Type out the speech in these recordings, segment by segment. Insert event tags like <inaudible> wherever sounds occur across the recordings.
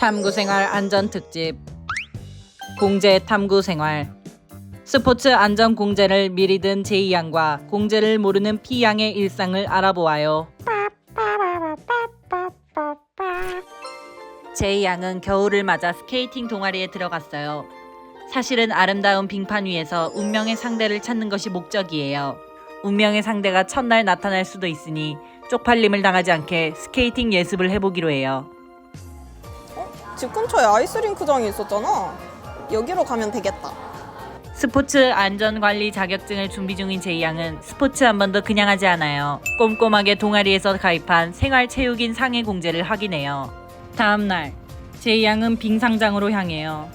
탐구생활 안전특집 공제 탐구생활 스포츠 안전 공제를 미리 든 제2양과 공제를 모르는 P양의 일상을 알아보아요. 제2양은 겨울을 맞아 스케이팅 동아리에 들어갔어요. 사실은 아름다운 빙판 위에서 운명의 상대를 찾는 것이 목적이에요. 운명의 상대가 첫날 나타날 수도 있으니 쪽팔림을 당하지 않게 스케이팅 예습을 해보기로 해요. 집 근처에 아이스링크장이 있었잖아. 여기로 가면 되겠다. 스포츠 안전관리 자격증을 준비 중인 제이양은 스포츠 한 번도 그냥 하지 않아요. 꼼꼼하게 동아리에서 가입한 생활체육인 상해 공제를 확인해요. 다음 날 제이양은 빙상장으로 향해요.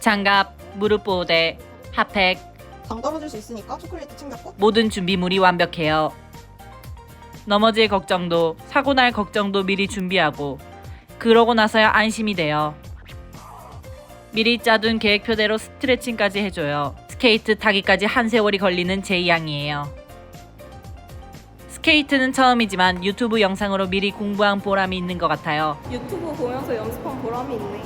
장갑, 무릎 보호대, 핫팩, 당 떨어질 수 있으니까 초콜릿 챙겼고. 모든 준비물이 완벽해요. 넘어질 걱정도 사고 날 걱정도 미리 준비하고 그러고 나서야 안심이 돼요. 미리 짜둔 계획표대로 스트레칭까지 해줘요. 스케이트 타기까지 한 세월이 걸리는 제이 양이에요. 스케이트는 처음이지만 유튜브 영상으로 미리 공부한 보람이 있는 것 같아요. 유튜브 보면서 연습한 보람이 있네.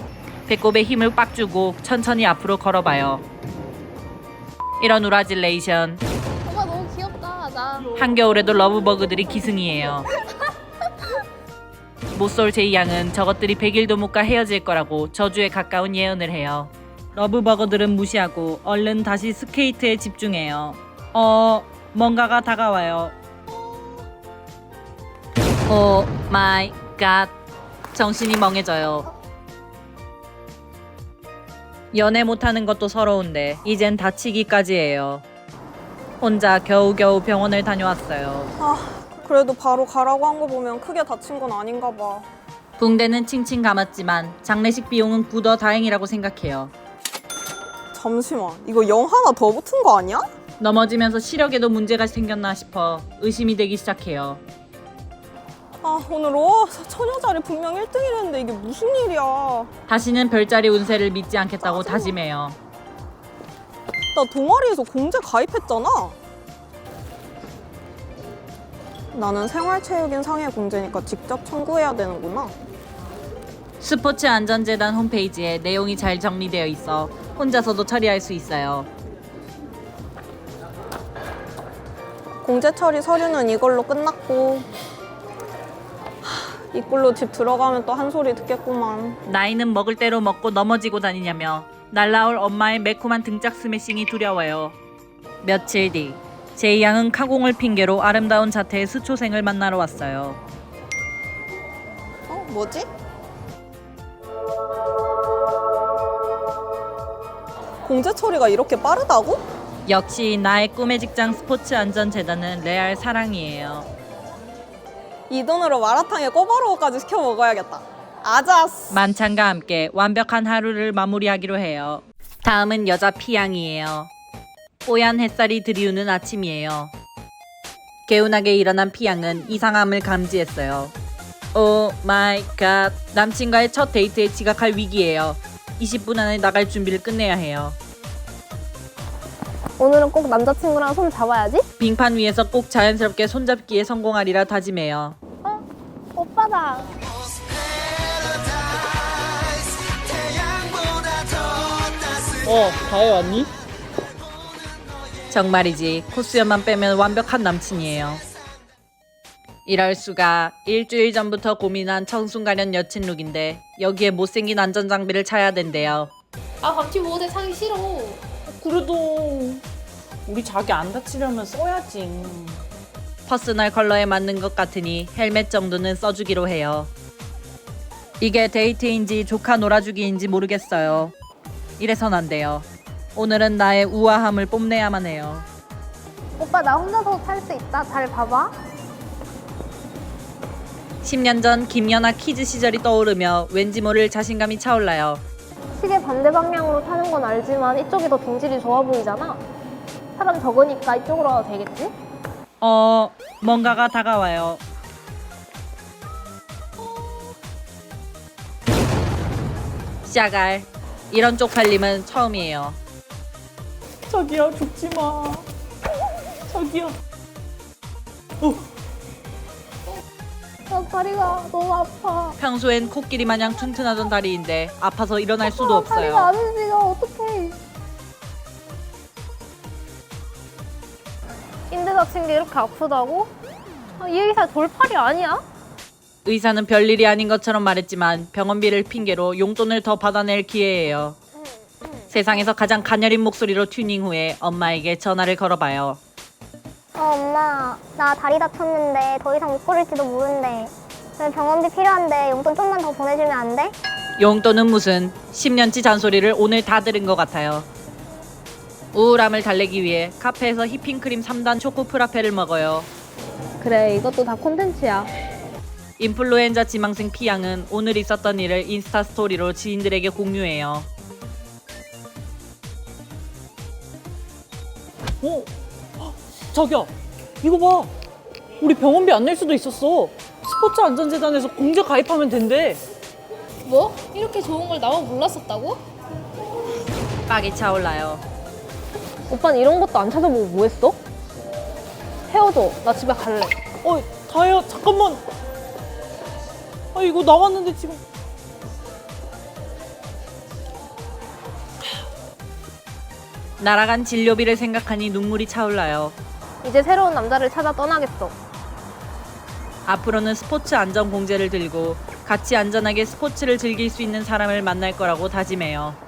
배꼽에 힘을 빡 주고 천천히 앞으로 걸어봐요. 이런 우라질레이션 엄마 너무 귀엽다. 나 한겨울에도 러브버그들이 기승이에요. <laughs> 못쏠 제이 양은 저것들이 100일도 못가 헤어질 거라고 저주에 가까운 예언을 해요. 러브버거들은 무시하고 얼른 다시 스케이트에 집중해요. 어, 뭔가가 다가와요. 오 마이 갓. 정신이 멍해져요. 연애 못하는 것도 서러운데 이젠 다치기까지 해요. 혼자 겨우겨우 병원을 다녀왔어요. 아, 그래도 바로 가라고 한 거 보면 크게 다친 건 아닌가 봐. 붕대는 칭칭 감았지만 장례식 비용은 굳어 다행이라고 생각해요. 잠시만, 이거 영 하나 더 붙은 거 아니야? 넘어지면서 시력에도 문제가 생겼나 싶어 의심이 되기 시작해요. 아, 오늘 어, 처녀 자리 분명 1등이랬는데 이게 무슨 일이야. 다시는 별자리 운세를 믿지 않겠다고 다짐해요. 나 동아리에서 공제 가입했잖아. 나는 생활체육인 상해 공제니까 직접 청구해야 되는구나. 스포츠 안전재단 홈페이지에 내용이 잘 정리되어 있어 혼자서도 처리할 수 있어요. 공제 처리 서류는 이걸로 끝났고 하, 이꼴로 집 들어가면 또 한 소리 듣겠구만. 나이는 먹을 대로 먹고 넘어지고 다니냐며 날라올 엄마의 매콤한 등짝 스매싱이 두려워요. 며칠 뒤 제이 양은 카공을 핑계로 아름다운 자태의 수초생을 만나러 왔어요. 어, 뭐지? 공제 처리가 이렇게 빠르다고? 역시 나의 꿈의 직장 스포츠 안전 재단은 레알 사랑이에요. 이 돈으로 마라탕에 꼬바로우까지 시켜 먹어야겠다. 아자스. 만찬과 함께 완벽한 하루를 마무리하기로 해요. 다음은 여자 피양이에요. 뽀얀 햇살이 들이우는 아침이에요. 개운하게 일어난 피양은 이상함을 감지했어요. 오 마이 갓. 남친과의 첫 데이트에 지각할 위기예요. 20분 안에 나갈 준비를 끝내야 해요. 오늘은 꼭 남자친구랑 손 잡아야지. 빙판 위에서 꼭 자연스럽게 손잡기에 성공하리라 다짐해요. 어? 오빠다. 어, 다해 왔니? 정말이지. 코수염만 빼면 완벽한 남친이에요. 이럴 수가 일주일 전부터 고민한 청순가련 여친 룩인데 여기에 못생긴 안전 장비를 차야 된대요. 아 박쥐 모델 사기 싫어. 그래도 우리 자기 안 다치려면 써야지. 퍼스널 컬러에 맞는 것 같으니 헬멧 정도는 써주기로 해요. 이게 데이트인지 조카 놀아주기인지 모르겠어요. 이래선 안 돼요. 오늘은 나의 우아함을 뽐내야만 해요. 오빠 나 혼자서 탈 수 있다. 잘 봐봐. 10년 전 김연아 키즈 시절이 떠오르며 왠지 모를 자신감이 차올라요. 시계 반대 방향으로 타는 건 알지만 이쪽이 더 등질이 좋아 보이잖아. 사람 적으니까 이쪽으로 가도 되겠지? 어, 뭔가가 다가와요. 시작할. 이런 쪽팔림은 처음이에요. 자기야 죽지 마. 자기야. 오빠 다리가 너무 아파. 평소엔 코끼리 마냥 튼튼하던 다리인데 아파서 일어날 수도 아, 다리가 없어요. 안 움직여. 어떡해. 인대 다친 게 이렇게 아프다고? 아, 이 의사 돌팔이 아니야? 의사는 별일이 아닌 것처럼 말했지만 병원비를 핑계로 용돈을 더 받아낼 기회예요. 세상에서 가장 가녀린 목소리로 튜닝 후에 엄마에게 전화를 걸어봐요. 어, 엄마, 나 다리 다쳤는데 더 이상 못 걸을지도 모른대. 그래서 병원비 필요한데 용돈 좀만 더 보내주면 안 돼? 용돈은 무슨 10년치 잔소리를 오늘 다 들은 것 같아요. 우울함을 달래기 위해 카페에서 휘핑크림 3단 초코 프라페를 먹어요. 그래, 이것도 다 콘텐츠야. 인플루엔자 지망생 피양은 오늘 있었던 일을 인스타 스토리로 지인들에게 공유해요. 어? 헉, 자기야, 이거 봐. 우리 병원비 안 낼 수도 있었어. 스포츠 안전재단에서 공제 가입하면 된대. 뭐? 이렇게 좋은 걸 나만 몰랐었다고? 빡이 차올라요. 오빠는 이런 것도 안 찾아보고 뭐 했어? 헤어져. 나 집에 갈래. 어, 다혜야, 잠깐만. 아, 이거 나왔는데 지금. 날아간 진료비를 생각하니 눈물이 차올라요. 이제 새로운 남자를 찾아 떠나겠어. 앞으로는 스포츠 안전 공제를 들고 같이 안전하게 스포츠를 즐길 수 있는 사람을 만날 거라고 다짐해요.